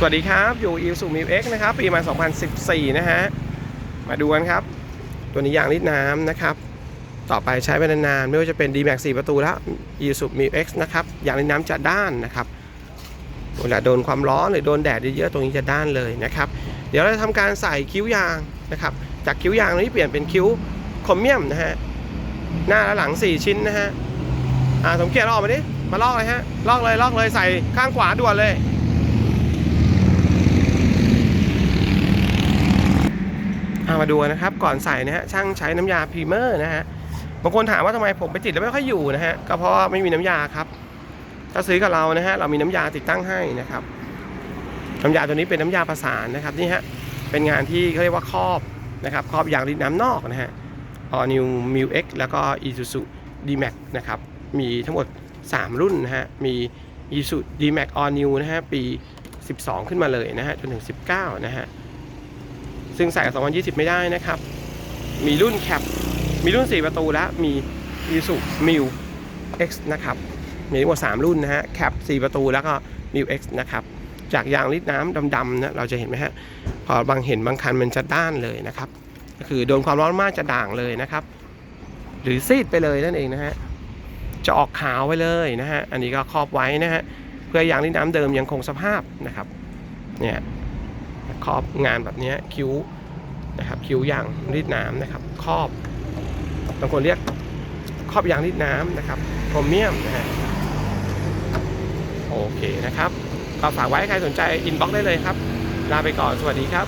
สวัสดีครับ อยู่อิ s ูมิวเอ็กนะครับ ปีมา 2014 นะฮะ มาดูกันครับ ตัวนี้ยางรีดน้ำนะครับ ต่อไปใช้ไปนานๆ ไม่ว่าจะเป็น d m a x 4ประตูแล้วอิสุมิวเอ็กนะครับ ยางรีดน้ำจะด้านนะครับเวลาโดนความร้อนหรือโดนแดดเยอะๆ ตรงนี้จะด้านเลยนะครับ เดี๋ยวเราจะทำการใส่คิ้วยางนะครับ จากคิ้วยางนี้เปลี่ยนเป็นคิ้วโครเมียมนะฮะ หน้าและหลัง 4 ชิ้นนะฮะ อ่าสมเกียรติลอกมาดิ มาลอกเลยฮะ ลอกเลยลอกเลยใส่ข้างขวาด่วนเลย เอามาดูนะครับ ก่อนใส่นะฮะช่างใช้น้ำยาพรีเมอร์นะฮะบางคนถามว่าทำไมผมไปติดแล้วไม่ค่อยอยู่นะฮะก็เพราะไม่มีน้ำยาครับ ถ้าซื้อกับเรานะฮะเรามีน้ำยาติดตั้งให้นะครับ น้ำยาตัวนี้เป็นน้ำยาประสานนะครับนี่ฮะเป็นงานที่เขาเรียกว่าครอบนะครับครอบยางริดน้ำนอกนะฮะ All New m i l X แล้วก็ Isuzu D-Max นะครับมีทั้งหมด 3 รุ่นนะฮะมี Isuzu D-Max All New นะฮะปี 12 ขึ้นมาเลยนะฮะจนถึง 19 นะฮะ ซึ่งใส่กับ2020 ไม่ได้นะครับ มีรุ่นแคป มีรุ่น 4 ประตูและมี i s u m i l X นะครับ มีทั้งหมด3รุ่นนะฮะ แคป 4 ประตูแล้วก็ m i l X นะครับ จากยางริดน้ำดำๆนะ เราจะเห็นไหมฮะ พอบางเห็นบางคันมันจะด้านเลยนะครับ ก็คือโดนความร้อนมากจะด่างเลยนะครับ หรือซีดไปเลยนั่นเองนะฮะ จะออกขาวไปเลยนะฮะ อันนี้ก็ครอบไว้นะฮะ เพื่อยางริดน้ำเดิมยังคงสภาพนะครับ เนี่ย ครอบงานแบบนี้คิ้วนะครับคิ้วยางรีดน้ำนะครับครอบบางคนเรียกครอบยางรีดน้ำนะครับโครเมียมนะฮะโอเคนะครับก็ฝากไว้ใครสนใจอินบ็อกได้เลยครับ ลาไปก่อนสวัสดีครับ